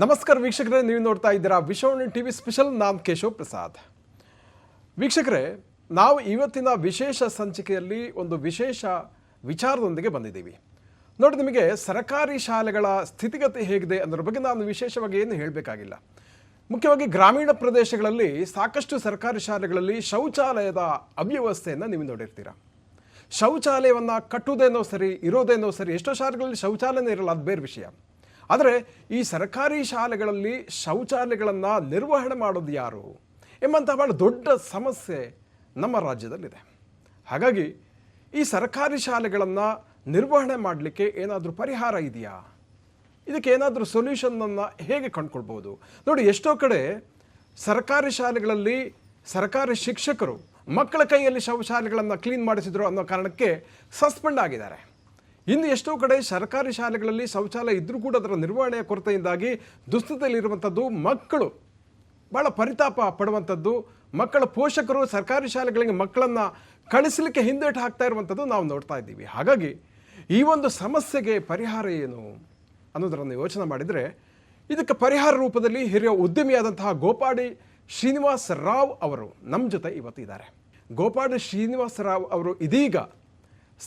ನಮಸ್ಕಾರ ವೀಕ್ಷಕರೇ, ನೀವು ನೋಡ್ತಾ ಇದ್ದೀರಾ ವಿಶ್ವವಾಣಿ ಟಿ ವಿ ಸ್ಪೆಷಲ್, ನಾಮ್ ಕೇಶವ್ ಪ್ರಸಾದ್. ವೀಕ್ಷಕರೇ, ನಾವು ಇವತ್ತಿನ ವಿಶೇಷ ಸಂಚಿಕೆಯಲ್ಲಿ ಒಂದು ವಿಶೇಷ ವಿಚಾರದೊಂದಿಗೆ ಬಂದಿದ್ದೀವಿ. ನೋಡಿ, ನಿಮಗೆ ಸರ್ಕಾರಿ ಶಾಲೆಗಳ ಸ್ಥಿತಿಗತಿ ಹೇಗಿದೆ ಅನ್ನೋದ್ರ ಬಗ್ಗೆ ನಾನು ವಿಶೇಷವಾಗಿ ಏನು ಹೇಳಬೇಕಾಗಿಲ್ಲ. ಮುಖ್ಯವಾಗಿ ಗ್ರಾಮೀಣ ಪ್ರದೇಶಗಳಲ್ಲಿ ಸಾಕಷ್ಟು ಸರ್ಕಾರಿ ಶಾಲೆಗಳಲ್ಲಿ ಶೌಚಾಲಯದ ಅವ್ಯವಸ್ಥೆಯನ್ನು ನೀವು ನೋಡಿರ್ತೀರ. ಶೌಚಾಲಯವನ್ನು ಕಟ್ಟುವುದೇನೋ ಸರಿ, ಇರೋದೇನೋ ಸರಿ, ಎಷ್ಟೋ ಶಾಲೆಗಳಲ್ಲಿ ಶೌಚಾಲಯನೇ ಇರಲ್ಲ, ಅದು ಬೇರೆ ವಿಷಯ. ಆದರೆ ಈ ಸರ್ಕಾರಿ ಶಾಲೆಗಳಲ್ಲಿ ಶೌಚಾಲಯಗಳನ್ನು ನಿರ್ವಹಣೆ ಮಾಡೋದು ಯಾರು ಎಂಬಂಥ ಭಾಳ ದೊಡ್ಡ ಸಮಸ್ಯೆ ನಮ್ಮ ರಾಜ್ಯದಲ್ಲಿದೆ. ಹಾಗಾಗಿ ಈ ಸರ್ಕಾರಿ ಶಾಲೆಗಳನ್ನು ನಿರ್ವಹಣೆ ಮಾಡಲಿಕ್ಕೆ ಏನಾದರೂ ಪರಿಹಾರ ಇದೆಯಾ? ಇದಕ್ಕೆ ಏನಾದರೂ ಸೊಲ್ಯೂಷನನ್ನು ಹೇಗೆ ಕಂಡುಕೊಳ್ಬೋದು ನೋಡಿ, ಎಷ್ಟೋ ಕಡೆ ಸರ್ಕಾರಿ ಶಾಲೆಗಳಲ್ಲಿ ಸರ್ಕಾರಿ ಶಿಕ್ಷಕರು ಮಕ್ಕಳ ಕೈಯಲ್ಲಿ ಶೌಚಾಲಯಗಳನ್ನು ಕ್ಲೀನ್ ಮಾಡಿಸಿದ್ರು ಅನ್ನೋ ಕಾರಣಕ್ಕೆ ಸಸ್ಪೆಂಡ್ ಆಗಿದ್ದಾರೆ. ಇನ್ನು ಎಷ್ಟೋ ಕಡೆ ಸರ್ಕಾರಿ ಶಾಲೆಗಳಲ್ಲಿ ಶೌಚಾಲಯ ಇದ್ರೂ ಕೂಡ ಅದರ ನಿರ್ವಹಣೆಯ ಕೊರತೆಯಿಂದಾಗಿ ದುಸ್ಥಿತಿಯಲ್ಲಿರುವಂಥದ್ದು ಮಕ್ಕಳು. ಭಾಳ ಪರಿತಾಪ ಪಡುವಂಥದ್ದು. ಮಕ್ಕಳ ಪೋಷಕರು ಸರ್ಕಾರಿ ಶಾಲೆಗಳಿಗೆ ಮಕ್ಕಳನ್ನು ಕಳಿಸಲಿಕ್ಕೆ ಹಿಂದೇಟು ಹಾಕ್ತಾ ಇರುವಂಥದ್ದು ನಾವು ನೋಡ್ತಾ ಇದ್ದೀವಿ. ಹಾಗಾಗಿ ಈ ಒಂದು ಸಮಸ್ಯೆಗೆ ಪರಿಹಾರ ಏನು ಅನ್ನೋದನ್ನು ಯೋಚನೆ ಮಾಡಿದರೆ ಇದಕ್ಕೆ ಪರಿಹಾರ ರೂಪದಲ್ಲಿ ಹಿರಿಯ ಉದ್ಯಮಿಯಾದಂತಹ ಗೋಪಾಡಿ ಶ್ರೀನಿವಾಸ್ ರಾವ್ ಅವರು ನಮ್ಮ ಜೊತೆ ಇವತ್ತಿದ್ದಾರೆ. ಗೋಪಾಡಿ ಶ್ರೀನಿವಾಸ್ ರಾವ್ ಅವರು ಇದೀಗ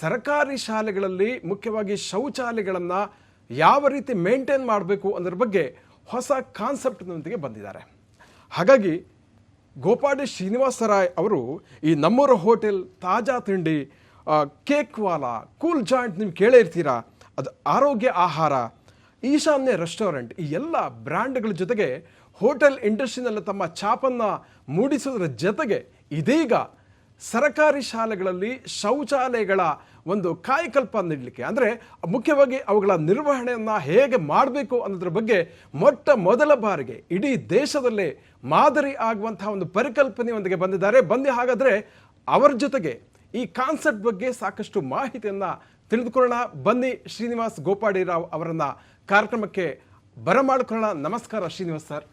ಸರ್ಕಾರಿ ಶಾಲೆಗಳಲ್ಲಿ ಮುಖ್ಯವಾಗಿ ಶೌಚಾಲಯಗಳನ್ನು ಯಾವ ರೀತಿ ಮೇಂಟೈನ್ ಮಾಡಬೇಕು ಅನ್ನೋದ್ರ ಬಗ್ಗೆ ಹೊಸ ಕಾನ್ಸೆಪ್ಟ್ನೊಂದಿಗೆ ಬಂದಿದ್ದಾರೆ. ಹಾಗಾಗಿ ಗೋಪಾಡಿ ಶ್ರೀನಿವಾಸರಾಯ್ ಅವರು ಈ ನಮ್ಮೂರ ಹೋಟೆಲ್ ತಾಜಾ ತಿಂಡಿ ಕೇಕ್ ವಾಲ, ಕೂಲ್ ಜಾಯಿಂಟ್ ನೀವು ಕೇಳೇ ಇರ್ತೀರಾ? ಅದು ಆರೋಗ್ಯ ಆಹಾರ, ಈಶಾನ್ಯ ರೆಸ್ಟೋರೆಂಟ್ ಈ ಎಲ್ಲ ಬ್ರ್ಯಾಂಡ್ಗಳ ಜೊತೆಗೆ ಹೋಟೆಲ್ ಇಂಡಸ್ಟ್ರಿನಲ್ಲಿ ತಮ್ಮ ಛಾಪನ್ನು ಮೂಡಿಸೋದ್ರ ಜೊತೆಗೆ ಇದೀಗ ಸರ್ಕಾರಿ ಶಾಲೆಗಳಲ್ಲಿ ಶೌಚಾಲಯಗಳ ಒಂದು ಕಾಯಕಲ್ಪ ನೀಡಲಿಕ್ಕೆ. ಅಂದರೆ ಮುಖ್ಯವಾಗಿ ಅವುಗಳ ನಿರ್ವಹಣೆಯನ್ನು ಹೇಗೆ ಮಾಡಬೇಕು ಅನ್ನೋದ್ರ ಬಗ್ಗೆ ಮೊಟ್ಟ ಮೊದಲ ಬಾರಿಗೆ ಇಡೀ ದೇಶದಲ್ಲೇ ಮಾದರಿ ಆಗುವಂತಹ ಒಂದು ಪರಿಕಲ್ಪನೆಯೊಂದಿಗೆ ಬಂದಿದ್ದಾರೆ. ಬಂದು ಹಾಗಾದರೆ ಅವರ ಜೊತೆಗೆ ಈ ಕಾನ್ಸೆಪ್ಟ್ ಬಗ್ಗೆ ಸಾಕಷ್ಟು ಮಾಹಿತಿಯನ್ನು ತಿಳಿದುಕೊಳ್ಳೋಣ. ಬನ್ನಿ ಶ್ರೀನಿವಾಸ್ ಗೋಪಾಡಿ ರಾವ್ ಅವರನ್ನ ಕಾರ್ಯಕ್ರಮಕ್ಕೆ ಬರಮಾಡಿಕೊಳ್ಳೋಣ. ನಮಸ್ಕಾರ ಶ್ರೀನಿವಾಸ್ ಸರ್.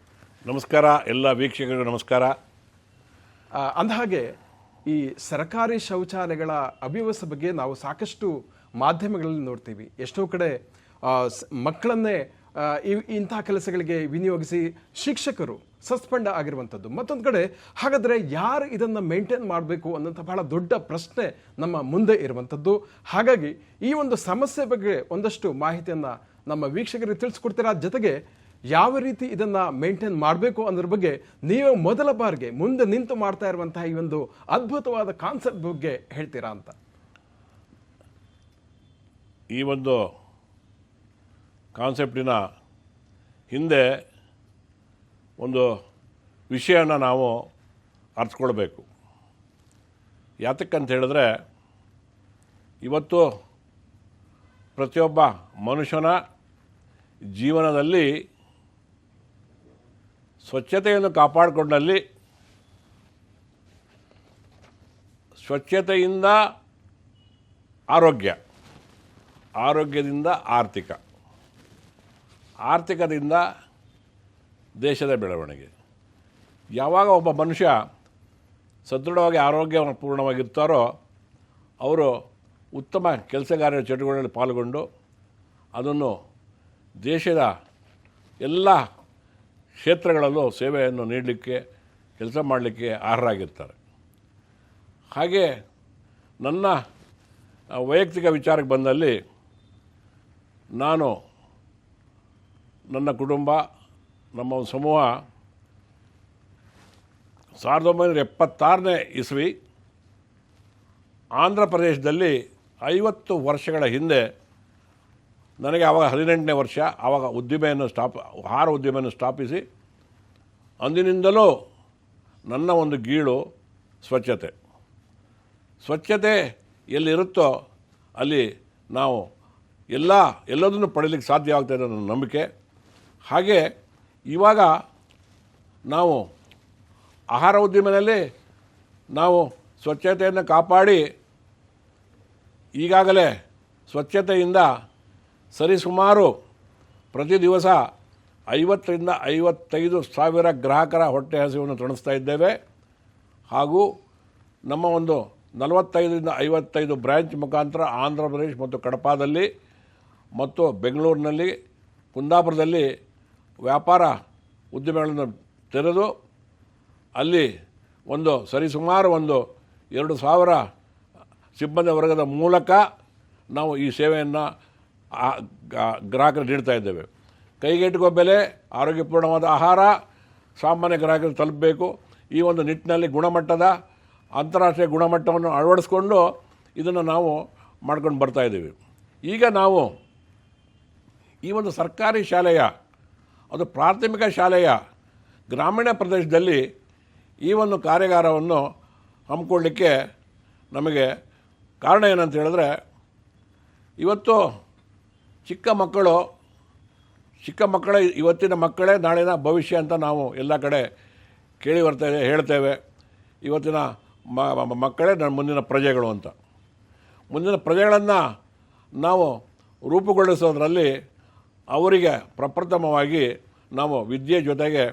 ನಮಸ್ಕಾರ ಎಲ್ಲ ವೀಕ್ಷಕರಿಗೂ ನಮಸ್ಕಾರ. ಅಂದಹಾಗೆ ಈ ಸರ್ಕಾರಿ ಶೌಚಾಲಯಗಳ ಅವ್ಯವಸ್ಥೆ ಬಗ್ಗೆ ನಾವು ಸಾಕಷ್ಟು ಮಾಧ್ಯಮಗಳಲ್ಲಿ ನೋಡ್ತೀವಿ. ಎಷ್ಟೋ ಕಡೆ ಮಕ್ಕಳನ್ನೇ ಇಂತಹ ಕೆಲಸಗಳಿಗೆ ವಿನಿಯೋಗಿಸಿ ಶಿಕ್ಷಕರು ಸಸ್ಪೆಂಡ್ ಆಗಿರುವಂಥದ್ದು. ಮತ್ತೊಂದು ಕಡೆ, ಹಾಗಾದರೆ ಯಾರು ಇದನ್ನು ಮೇಂಟೈನ್ ಮಾಡಬೇಕು ಅನ್ನೋಂಥ ಬಹಳ ದೊಡ್ಡ ಪ್ರಶ್ನೆ ನಮ್ಮ ಮುಂದೆ ಇರುವಂಥದ್ದು. ಹಾಗಾಗಿ ಈ ಒಂದು ಸಮಸ್ಯೆ ಬಗ್ಗೆ ಒಂದಷ್ಟು ಮಾಹಿತಿಯನ್ನು ನಮ್ಮ ವೀಕ್ಷಕರಿಗೆ ತಿಳಿಸ್ಕೊಡ್ತೀರಾ? ಜೊತೆಗೆ ಯಾವ ರೀತಿ ಇದನ್ನು ಮೇಂಟೈನ್ ಮಾಡಬೇಕು ಅನ್ನೋದ್ರ ಬಗ್ಗೆ ನೀವು ಮೊದಲ ಬಾರಿಗೆ ಮುಂದೆ ನಿಂತು ಮಾಡ್ತಾ ಇರುವಂತಹ ಈ ಒಂದು ಅದ್ಭುತವಾದ ಕಾನ್ಸೆಪ್ಟ್ ಬಗ್ಗೆ ಹೇಳ್ತೀರಾ ಅಂತ? ಈ ಒಂದು ಕಾನ್ಸೆಪ್ಟಿನ ಹಿಂದೆ ಒಂದು ವಿಷಯನ ನಾವು ಅರ್ಥಕೊಳ್ಬೇಕು ಯಾತಕ್ಕಂತ ಹೇಳಿದ್ರೆ, ಇವತ್ತು ಪ್ರತಿಯೊಬ್ಬ ಮನುಷ್ಯನ ಜೀವನದಲ್ಲಿ ಸ್ವಚ್ಛತೆಯನ್ನು ಕಾಪಾಡಿಕೊಂಡಲ್ಲಿ ಸ್ವಚ್ಛತೆಯಿಂದ ಆರೋಗ್ಯ, ಆರೋಗ್ಯದಿಂದ ಆರ್ಥಿಕ, ಆರ್ಥಿಕದಿಂದ ದೇಶದ ಬೆಳವಣಿಗೆ. ಯಾವಾಗ ಒಬ್ಬ ಮನುಷ್ಯ ಸದೃಢವಾಗಿ ಆರೋಗ್ಯ ಪೂರ್ಣವಾಗಿರ್ತಾರೋ, ಅವರು ಉತ್ತಮ ಕೆಲಸಗಾರರ ಚಟುವಟಿಕೆಗಳಲ್ಲಿ ಪಾಲ್ಗೊಂಡು ಅದನ್ನು ದೇಶದ ಎಲ್ಲ ಕ್ಷೇತ್ರಗಳಲ್ಲೂ ಸೇವೆಯನ್ನು ನೀಡಲಿಕ್ಕೆ, ಕೆಲಸ ಮಾಡಲಿಕ್ಕೆ ಅರ್ಹರಾಗಿರ್ತಾರೆ. ಹಾಗೆ ನನ್ನ ವೈಯಕ್ತಿಕ ವಿಚಾರಕ್ಕೆ ಬಂದಲ್ಲಿ ನಾನು ನನ್ನ ಕುಟುಂಬ, ನಮ್ಮ ಸಮೂಹ ಸಾವಿರದ ಒಂಬೈನೂರ ಎಪ್ಪತ್ತಾರನೇ ಇಸ್ವಿ, ಆಂಧ್ರ ಪ್ರದೇಶದಲ್ಲಿ ಐವತ್ತು ವರ್ಷಗಳ ಹಿಂದೆ ನನಗೆ ಆವಾಗ ಹದಿನೆಂಟನೇ ವರ್ಷ ಆವಾಗ ಉದ್ದಿಮೆಯನ್ನು ಸ್ಟಾಪ್ ಆಹಾರ ಉದ್ದಿಮೆಯನ್ನು ಸ್ಥಾಪಿಸಿ, ಅಂದಿನಿಂದಲೂ ನನ್ನ ಒಂದು ಗೀಳು ಸ್ವಚ್ಛತೆ. ಸ್ವಚ್ಛತೆ ಎಲ್ಲಿರುತ್ತೋ ಅಲ್ಲಿ ನಾವು ಎಲ್ಲ, ಎಲ್ಲದನ್ನು ಪಡೀಲಿಕ್ಕೆ ಸಾಧ್ಯ ಆಗ್ತಾಯಿದೆ ನನ್ನ ನಂಬಿಕೆ. ಹಾಗೆ ಇವಾಗ ನಾವು ಆಹಾರ ಉದ್ಯಮದಲ್ಲಿ ನಾವು ಸ್ವಚ್ಛತೆಯನ್ನು ಕಾಪಾಡಿ ಈಗಾಗಲೇ ಸ್ವಚ್ಛತೆಯಿಂದ ಸರಿಸುಮಾರು ಪ್ರತಿ ದಿವಸ ಐವತ್ತರಿಂದ ಐವತ್ತೈದು ಸಾವಿರ ಗ್ರಾಹಕರ ಹೊಟ್ಟೆ ಹಸಿವನ್ನು ತಣಿಸ್ತಾ ಇದ್ದೇವೆ. ಹಾಗೂ ನಮ್ಮ ಒಂದು ನಲವತ್ತೈದರಿಂದ ಐವತ್ತೈದು ಬ್ರ್ಯಾಂಚ್ ಮುಖಾಂತರ ಆಂಧ್ರ ಪ್ರದೇಶ್ ಮತ್ತು ಕಡಪಾದಲ್ಲಿ ಮತ್ತು ಬೆಂಗಳೂರಿನಲ್ಲಿ, ಕುಂದಾಪುರದಲ್ಲಿ ವ್ಯಾಪಾರ ಉದ್ಯಮಗಳನ್ನು ತೆರೆದು ಅಲ್ಲಿ ಒಂದು ಸರಿಸುಮಾರು ಒಂದು ಎರಡು ಸಾವಿರ ಸಿಬ್ಬಂದಿ ವರ್ಗದ ಮೂಲಕ ನಾವು ಈ ಸೇವೆಯನ್ನು ಗ್ರಾಹಕರಿಗೆ ನೀಡ್ತಾ ಇದ್ದೇವೆ. ಕೈಗೆಟುಕುವ ಬೆಲೆ, ಆರೋಗ್ಯಪೂರ್ಣವಾದ ಆಹಾರ, ಸಾಮಾನ್ಯ ಗ್ರಾಹಕರಿಗೆ ತಲುಪಬೇಕು. ಈ ಒಂದು ನಿಟ್ಟಿನಲ್ಲಿ ಗುಣಮಟ್ಟದ, ಅಂತಾರಾಷ್ಟ್ರೀಯ ಗುಣಮಟ್ಟವನ್ನು ಅಳವಡಿಸ್ಕೊಂಡು ಇದನ್ನು ನಾವು ಮಾಡ್ಕೊಂಡು ಬರ್ತಾ ಇದ್ದೀವಿ. ಈಗ ನಾವು ಈ ಒಂದು ಸರ್ಕಾರಿ ಶಾಲೆಯ, ಅದು ಪ್ರಾಥಮಿಕ ಶಾಲೆಯ ಗ್ರಾಮೀಣ ಪ್ರದೇಶದಲ್ಲಿ ಈ ಒಂದು ಕಾರ್ಯಾಗಾರವನ್ನು ಹಮ್ಮಿಕೊಳ್ಳಿಕ್ಕೆ ನಮಗೆ ಕಾರಣ ಏನಂತ ಹೇಳಿದ್ರೆ, ಇವತ್ತು ಚಿಕ್ಕ ಮಕ್ಕಳು, ಚಿಕ್ಕ ಮಕ್ಕಳೇ, ಇವತ್ತಿನ ಮಕ್ಕಳೇ ನಾಳಿನ ಭವಿಷ್ಯ ಅಂತ ನಾವು ಎಲ್ಲ ಕಡೆ ಕೇಳಿ ಬರ್ತೇವೆ, ಹೇಳ್ತೇವೆ. ಇವತ್ತಿನ ಮಕ್ಕಳೇ ನನ್ನ ಮುಂದಿನ ಪ್ರಜೆಗಳು ಅಂತ. ಮುಂದಿನ ಪ್ರಜೆಗಳನ್ನು ನಾವು ರೂಪುಗೊಳಿಸೋದ್ರಲ್ಲಿ ಅವರಿಗೆ ಪ್ರಪ್ರಥಮವಾಗಿ ನಾವು ವಿದ್ಯೆ ಜೊತೆಗೆ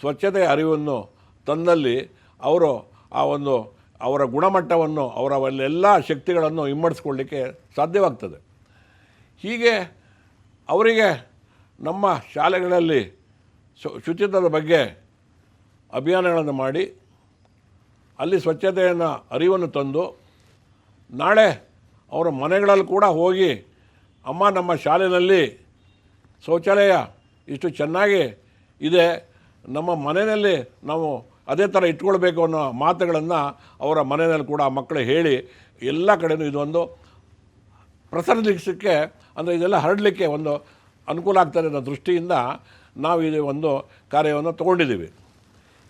ಸ್ವಚ್ಛತೆಯ ಅರಿವನ್ನು ತಂದಲ್ಲಿ ಅವರು ಆ ಒಂದು ಅವರ ಗುಣಮಟ್ಟವನ್ನು, ಅವರ ಎಲ್ಲ ಶಕ್ತಿಗಳನ್ನು ಇಮ್ಮಡಿಸ್ಕೊಳ್ಳಿಕ್ಕೆ ಸಾಧ್ಯವಾಗ್ತದೆ. ಹೀಗೆ ಅವರಿಗೆ ನಮ್ಮ ಶಾಲೆಗಳಲ್ಲಿ ಶುಚಿತ್ವದ ಬಗ್ಗೆ ಅಭಿಯಾನಗಳನ್ನು ಮಾಡಿ, ಅಲ್ಲಿ ಸ್ವಚ್ಛತೆಯನ್ನು ಅರಿವನ್ನು ತಂದು, ನಾಳೆ ಅವರ ಮನೆಗಳಲ್ಲಿ ಕೂಡ ಹೋಗಿ ಅಮ್ಮ ನಮ್ಮ ಶಾಲೆಯಲ್ಲಿ ಶೌಚಾಲಯ ಇಷ್ಟು ಚೆನ್ನಾಗಿ ಇದೆ, ನಮ್ಮ ಮನೆಯಲ್ಲಿ ನಾವು ಅದೇ ಥರ ಇಟ್ಕೊಳ್ಬೇಕು ಅನ್ನೋ ಮಾತುಗಳನ್ನು ಅವರ ಮನೆಯಲ್ಲಿ ಕೂಡ ಮಕ್ಕಳು ಹೇಳಿ, ಎಲ್ಲ ಕಡೆಯೂ ಇದೊಂದು ಪ್ರಸರಿಸಲಿಕ್ಕೆ ಅಂದರೆ ಇದೆಲ್ಲ ಹರಡಲಿಕ್ಕೆ ಒಂದು ಅನುಕೂಲ ಆಗ್ತದೆ ಅನ್ನೋ ದೃಷ್ಟಿಯಿಂದ ನಾವು ಇದು ಒಂದು ಕಾರ್ಯವನ್ನು ತಗೊಂಡಿದ್ದೀವಿ.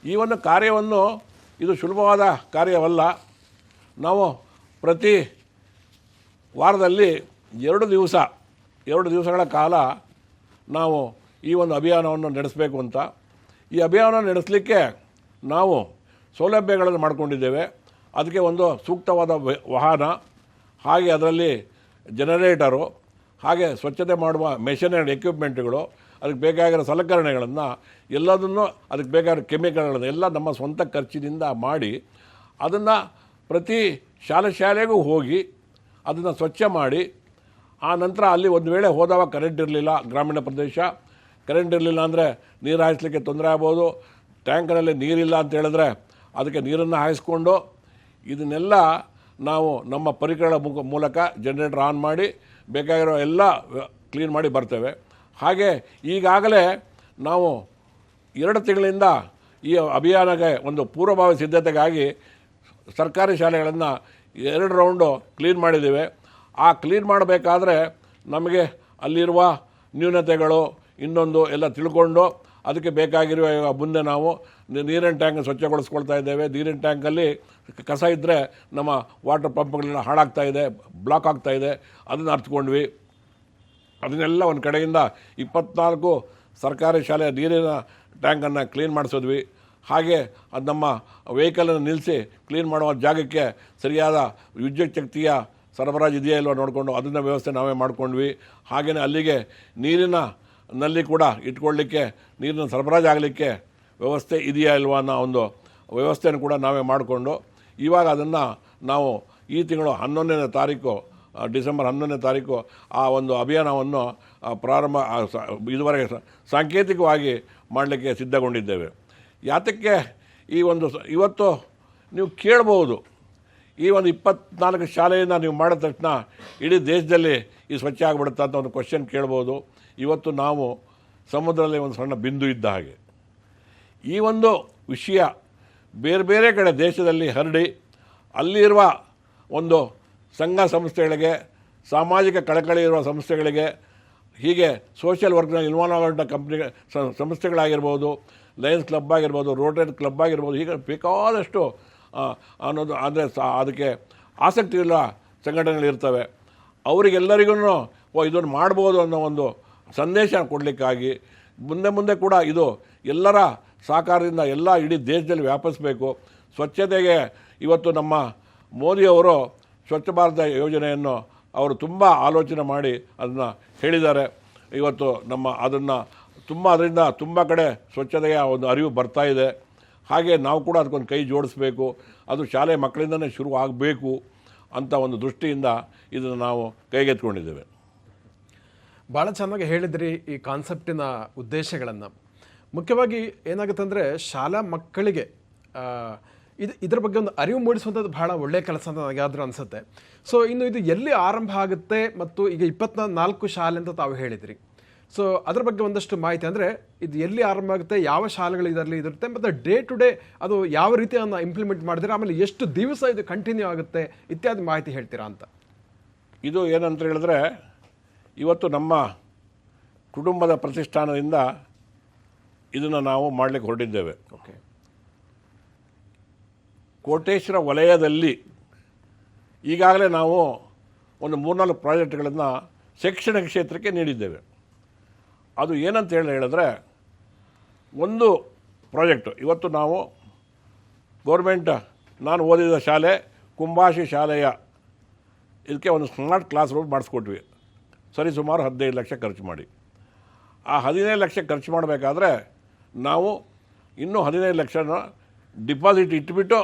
ಈ ಒಂದು ಕಾರ್ಯವನ್ನು ಇದು ಸುಲಭವಾದ ಕಾರ್ಯವಲ್ಲ. ನಾವು ಪ್ರತಿ ವಾರದಲ್ಲಿ ಎರಡು ದಿವಸ, ಎರಡು ದಿವಸಗಳ ಕಾಲ ನಾವು ಈ ಒಂದು ಅಭಿಯಾನವನ್ನು ನಡೆಸಬೇಕು ಅಂತ. ಈ ಅಭಿಯಾನ ನಡೆಸಲಿಕ್ಕೆ ನಾವು ಸೌಲಭ್ಯಗಳನ್ನು ಮಾಡಿಕೊಂಡಿದ್ದೇವೆ. ಅದಕ್ಕೆ ಒಂದು ಸೂಕ್ತವಾದ ವಾಹನ, ಹಾಗೆ ಅದರಲ್ಲಿ ಜನರೇಟರು ಹಾಗೆ ಸ್ವಚ್ಛತೆ ಮಾಡುವ ಮೆಷಿನರಿ ಎಕ್ವಿಪ್ಮೆಂಟ್ಗಳು ಅದಕ್ಕೆ ಬೇಕಾಗಿರೋ ಸಲಕರಣೆಗಳನ್ನು ಎಲ್ಲದನ್ನು ಅದಕ್ಕೆ ಬೇಕಾಗಿರೋ ಕೆಮಿಕಲ್ಗಳನ್ನು ಎಲ್ಲ ನಮ್ಮ ಸ್ವಂತ ಖರ್ಚಿನಿಂದ ಮಾಡಿ ಅದನ್ನು ಪ್ರತಿ ಶಾಲೆ ಶಾಲೆಗೂ ಹೋಗಿ ಅದನ್ನು ಸ್ವಚ್ಛ ಮಾಡಿ, ಆ ನಂತರ ಅಲ್ಲಿ ಒಂದು ವೇಳೆ ಹೋದಾಗ ಕರೆಂಟ್ ಇರಲಿಲ್ಲ, ಗ್ರಾಮೀಣ ಪ್ರದೇಶ ಕರೆಂಟ್ ಇರಲಿಲ್ಲ ಅಂದರೆ ನೀರು ಹಾಯಿಸ್ಲಿಕ್ಕೆ ತೊಂದರೆ ಆಗ್ಬೋದು, ಟ್ಯಾಂಕರಲ್ಲಿ ನೀರಿಲ್ಲ ಅಂತ ಹೇಳಿದ್ರೆ ಅದಕ್ಕೆ ನೀರನ್ನು ಹಾಯಿಸ್ಕೊಂಡು ಇದನ್ನೆಲ್ಲ ನಾವು ನಮ್ಮ ಪರಿಕರಗಳ ಮೂಲಕ ಜನರೇಟರ್ ಆನ್ ಮಾಡಿ ಬೇಕಾಗಿರೋ ಎಲ್ಲ ಕ್ಲೀನ್ ಮಾಡಿ ಬರ್ತೇವೆ. ಹಾಗೆ ಈಗಾಗಲೇ ನಾವು ಎರಡು ತಿಂಗಳಿಂದ ಈ ಅಭಿಯಾನಕ್ಕೆ ಒಂದು ಪೂರ್ವಭಾವಿ ಸಿದ್ಧತೆಗಾಗಿ ಸರ್ಕಾರಿ ಶಾಲೆಗಳನ್ನು ಎರಡು ರೌಂಡು ಕ್ಲೀನ್ ಮಾಡಿದ್ದೇವೆ. ಆ ಕ್ಲೀನ್ ಮಾಡಬೇಕಾದ್ರೆ ನಮಗೆ ಅಲ್ಲಿರುವ ನ್ಯೂನತೆಗಳು ಇನ್ನೊಂದು ಎಲ್ಲ ತಿಳ್ಕೊಂಡು ಅದಕ್ಕೆ ಬೇಕಾಗಿರುವ ಮುಂದೆ ನಾವು ನೀರಿನ ಟ್ಯಾಂಕ್ ಸ್ವಚ್ಛಗೊಳಿಸ್ಕೊಳ್ತಾ ಇದ್ದೇವೆ. ನೀರಿನ ಟ್ಯಾಂಕಲ್ಲಿ ಕಸ ಇದ್ದರೆ ನಮ್ಮ ವಾಟರ್ ಪಂಪ್ಗಳೆಲ್ಲ ಹಾಳಾಗ್ತಾ ಇದೆ, ಬ್ಲಾಕ್ ಆಗ್ತಾ ಇದೆ. ಅದನ್ನು ಅರ್ಥಕೊಂಡ್ವಿ ಅದನ್ನೆಲ್ಲ ಒಂದು ಕಡೆಯಿಂದ ಇಪ್ಪತ್ನಾಲ್ಕು ಸರ್ಕಾರಿ ಶಾಲೆಯ ನೀರಿನ ಟ್ಯಾಂಕನ್ನು ಕ್ಲೀನ್ ಮಾಡಿಸಿದ್ವಿ. ಹಾಗೆ ಅದು ನಮ್ಮ ವೆಹಿಕಲನ್ನು ನಿಲ್ಲಿಸಿ ಕ್ಲೀನ್ ಮಾಡುವ ಜಾಗಕ್ಕೆ ಸರಿಯಾದ ವಿದ್ಯುತ್ ಶಕ್ತಿಯ ಸರಬರಾಜು ಇದೆಯಾ ಇಲ್ವೋ ನೋಡಿಕೊಂಡು ಅದನ್ನ ವ್ಯವಸ್ಥೆ ನಾವೇ ಮಾಡ್ಕೊಂಡ್ವಿ. ಹಾಗೆಯೇ ಅಲ್ಲಿಗೆ ನೀರಿನ ನಲ್ಲಿ ಕೂಡ ಇಟ್ಕೊಳ್ಳಿಕ್ಕೆ, ನೀರಿನ ಸರಬರಾಜು ಆಗಲಿಕ್ಕೆ ವ್ಯವಸ್ಥೆ ಇದೆಯಾ ಇಲ್ವಾ ಅನ್ನೋ ಒಂದು ವ್ಯವಸ್ಥೆಯನ್ನು ಕೂಡ ನಾವೇ ಮಾಡಿಕೊಂಡು, ಇವಾಗ ಅದನ್ನು ನಾವು ಈ ತಿಂಗಳು ಹನ್ನೊಂದನೇ ತಾರೀಕು ಡಿಸೆಂಬರ್ ಹನ್ನೊಂದನೇ ತಾರೀಕು ಆ ಒಂದು ಅಭಿಯಾನವನ್ನು ಪ್ರಾರಂಭ ಇದುವರೆಗೆ ಸಾಂಕೇತಿಕವಾಗಿ ಮಾಡಲಿಕ್ಕೆ ಸಿದ್ಧಗೊಂಡಿದ್ದೇವೆ. ಯಾತಕ್ಕೆ ಈ ಒಂದು ಇವತ್ತು ನೀವು ಕೇಳ್ಬೋದು ಈ ಒಂದು ಇಪ್ಪತ್ನಾಲ್ಕು ಶಾಲೆಯನ್ನು ನೀವು ಮಾಡಿದ ತಕ್ಷಣ ಇಡೀ ದೇಶದಲ್ಲಿ ಈ ಸ್ವಚ್ಛ ಆಗಿಬಿಡುತ್ತಾ ಅಂತ ಒಂದು ಕ್ವಶನ್ ಕೇಳ್ಬೋದು ಇವತ್ತು ನಾವು ಸಮುದ್ರದಲ್ಲಿ ಒಂದು ಸಣ್ಣ ಬಿಂದು ಇದ್ದ ಹಾಗೆ. ಈ ಒಂದು ವಿಷಯ ಬೇರೆ ಬೇರೆ ಕಡೆ ದೇಶದಲ್ಲಿ ಹರಡಿ, ಅಲ್ಲಿರುವ ಒಂದು ಸಂಘ ಸಂಸ್ಥೆಗಳಿಗೆ, ಸಾಮಾಜಿಕ ಕಳಕಳಿ ಇರುವ ಸಂಸ್ಥೆಗಳಿಗೆ, ಹೀಗೆ ಸೋಷಿಯಲ್ ವರ್ಕ್ನಲ್ಲಿ ಇನ್ವಾಲ್ವ್ ಆಗಿರೋ ಕಂಪ್ನಿ ಸಂಸ್ಥೆಗಳಾಗಿರ್ಬೋದು ಲಯನ್ಸ್ ಕ್ಲಬ್ ಆಗಿರ್ಬೋದು ರೋಟರಿ ಕ್ಲಬ್ ಆಗಿರ್ಬೋದು, ಹೀಗೆ ಬೇಕಾದಷ್ಟು ಅನ್ನೋದು ಅಂದರೆ ಅದಕ್ಕೆ ಆಸಕ್ತಿ ಇಲ್ಲ ಸಂಘಟನೆಗಳಿರ್ತವೆ. ಅವರಿಗೆಲ್ಲರಿಗೂ ಓ ಇದನ್ನು ಮಾಡ್ಬೋದು ಅನ್ನೋ ಒಂದು ಸಂದೇಶ ಕೊಡಲಿಕ್ಕಾಗಿ ಮುಂದೆ ಮುಂದೆ ಕೂಡ ಇದು ಎಲ್ಲರ ಸಹಕಾರದಿಂದ ಎಲ್ಲ ಇಡೀ ದೇಶದಲ್ಲಿ ವ್ಯಾಪಿಸಬೇಕು. ಸ್ವಚ್ಛತೆಗೆ ಇವತ್ತು ನಮ್ಮ ಮೋದಿಯವರು ಸ್ವಚ್ಛ ಭಾರತ ಯೋಜನೆಯನ್ನು ಅವರು ತುಂಬ ಆಲೋಚನೆ ಮಾಡಿ ಅದನ್ನು ಹೇಳಿದ್ದಾರೆ. ಇವತ್ತು ನಮ್ಮ ಅದನ್ನು ತುಂಬ ಅದರಿಂದ ತುಂಬ ಕಡೆ ಸ್ವಚ್ಛತೆಯ ಒಂದು ಅರಿವು ಬರ್ತಾ ಇದೆ. ಹಾಗೆ ನಾವು ಕೂಡ ಅದಕ್ಕೊಂದು ಕೈ ಜೋಡಿಸ್ಬೇಕು. ಅದು ಶಾಲೆ ಮಕ್ಕಳಿಂದನೇ ಶುರು ಆಗಬೇಕು ಅಂತ ಒಂದು ದೃಷ್ಟಿಯಿಂದ ಇದನ್ನು ನಾವು ಕೈಗೆತ್ಕೊಂಡಿದ್ದೇವೆ ಭಾಳ ಚೆನ್ನಾಗಿ ಹೇಳಿದ್ರಿ ಈ ಕಾನ್ಸೆಪ್ಟಿನ ಉದ್ದೇಶಗಳನ್ನು. ಮುಖ್ಯವಾಗಿ ಏನಾಗುತ್ತೆ ಅಂದರೆ ಶಾಲಾ ಮಕ್ಕಳಿಗೆ ಇದು ಇದರ ಬಗ್ಗೆ ಒಂದು ಅರಿವು ಮೂಡಿಸುವಂಥದ್ದು ಭಾಳ ಒಳ್ಳೆಯ ಕೆಲಸ ಅಂತ ನನಗಾದ್ರೂ ಅನಿಸುತ್ತೆ. ಸೊ, ಇನ್ನು ಇದು ಎಲ್ಲಿ ಆರಂಭ ಆಗುತ್ತೆ ಮತ್ತು ಈಗ ಇಪ್ಪತ್ನಾ ನಾಲ್ಕು ಶಾಲೆ ಅಂತ ತಾವು ಹೇಳಿದ್ರಿ. ಸೊ, ಅದ್ರ ಬಗ್ಗೆ ಒಂದಷ್ಟು ಮಾಹಿತಿ ಅಂದರೆ ಇದು ಎಲ್ಲಿ ಆರಂಭ ಆಗುತ್ತೆ, ಯಾವ ಶಾಲೆಗಳು ಇದರಲ್ಲಿ ಇದಿರುತ್ತೆ ಮತ್ತು ಡೇ ಟು ಡೇ ಅದು ಯಾವ ರೀತಿ ಅನ್ನ ಇಂಪ್ಲಿಮೆಂಟ್ ಮಾಡಿದ್ರೆ ಆಮೇಲೆ ಎಷ್ಟು ದಿವಸ ಇದು ಕಂಟಿನ್ಯೂ ಆಗುತ್ತೆ ಇತ್ಯಾದಿ ಮಾಹಿತಿ ಹೇಳ್ತೀರಾ ಅಂತ. ಇದು ಏನಂತ ಹೇಳಿದ್ರೆ ಇವತ್ತು ನಮ್ಮ ಕುಟುಂಬದ ಪ್ರತಿಷ್ಠಾನದಿಂದ ಇದನ್ನು ನಾವು ಮಾಡಲಿಕ್ಕೆ ಹೊರಟಿದ್ದೇವೆ. ಓಕೆ ಕೋಟೇಶ್ವರ ವಲಯದಲ್ಲಿ ಈಗಾಗಲೇ ನಾವು ಒಂದು ಮೂರ್ನಾಲ್ಕು ಪ್ರಾಜೆಕ್ಟ್ಗಳನ್ನು ಶೈಕ್ಷಣಿಕ ಕ್ಷೇತ್ರಕ್ಕೆ ನೀಡಿದ್ದೇವೆ. ಅದು ಏನಂತ ಹೇಳಿ ಹೇಳಿದ್ರೆ ಒಂದು ಪ್ರಾಜೆಕ್ಟು. ಇವತ್ತು ನಾವು ಗೌರ್ಮೆಂಟ್ ನಾನು ಓದಿದ ಶಾಲೆ ಕುಂಬಾಶಿ ಶಾಲೆಯ ಇದಕ್ಕೆ ಒಂದು ಸ್ಮಾರ್ಟ್ ಕ್ಲಾಸ್ ರೂಮ್ ಮಾಡಿಸ್ಕೊಟ್ವಿ. ಸರಿ ಸುಮಾರು ಹದಿನೈದು ಲಕ್ಷ ಖರ್ಚು ಮಾಡಿ. ಆ ಹದಿನೈದು ಲಕ್ಷ ಖರ್ಚು ಮಾಡಬೇಕಾದ್ರೆ ನಾವು ಇನ್ನೂ ಹದಿನೈದು ಲಕ್ಷನ ಡಿಪಾಸಿಟ್ ಇಟ್ಬಿಟ್ಟು